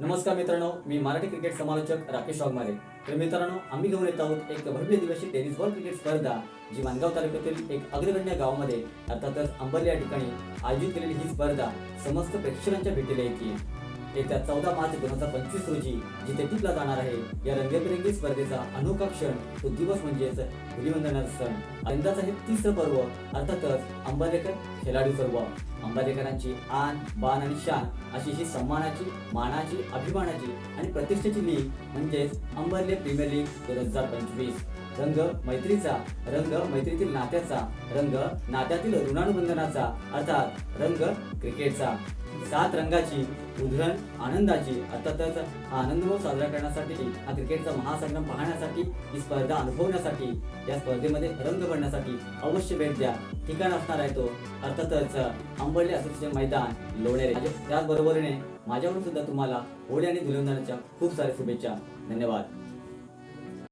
नमस्कार मित्रांनो मी मराठी क्रिकेट समालोचक राकेश वाघमारे. तर मित्रांनो आम्ही घेऊन येत आहोत एक भव्य दिवशी टेनिस बॉल क्रिकेट स्पर्धा जी मानगाव तालुक्यातील एक अग्रगण्य गावामध्ये अर्थातच अंबरली या ठिकाणी आयोजित केलेली ही स्पर्धा समस्त प्रेक्षकांच्या भेटीला येते. येत्या चौदा मार्च दोन हजार पंचवीस रोजी जिथे टिपला जाणार आहे. या रंगेबिरंगी स्पर्धेचा अनोखा क्षण तो दिवस म्हणजेच धुलीवंदनाचा सण. यंदाचं हे तिसरं पर्व अर्थातच अंबालेकर खेळाडू पर्व अंबालेकरांची आन बाण आणि शान अशी ही सन्मानाची मानाची अभिमानाची आणि प्रतिष्ठेची लीग म्हणजेच अंबरले प्रीमियर लीग दोन हजार पंचवीस. रंग मैत्रीचा रंग मैत्रीतील नात्याचा रंग नात्यातील ऋणानुबंधनाचा अर्थात रंग क्रिकेटचा. सात रंगाची उधळण आनंदाची अर्थातच हा आनंदमोह साजरा करण्यासाठी हा क्रिकेटचा महासंग्राम पाहण्यासाठी ही स्पर्धा अनुभवण्यासाठी या स्पर्धेमध्ये रंग भरण्यासाठी अवश्य भेट द्या. ठिकाण असणार आहे तो अर्थातच अंबरली असोसिएशन मैदान लोणेरे त्याचबरोबरीने माझ्याकडून सुद्धा तुम्हाला होळी आणि धुलंदाच्या खूप साऱ्या शुभेच्छा. धन्यवाद.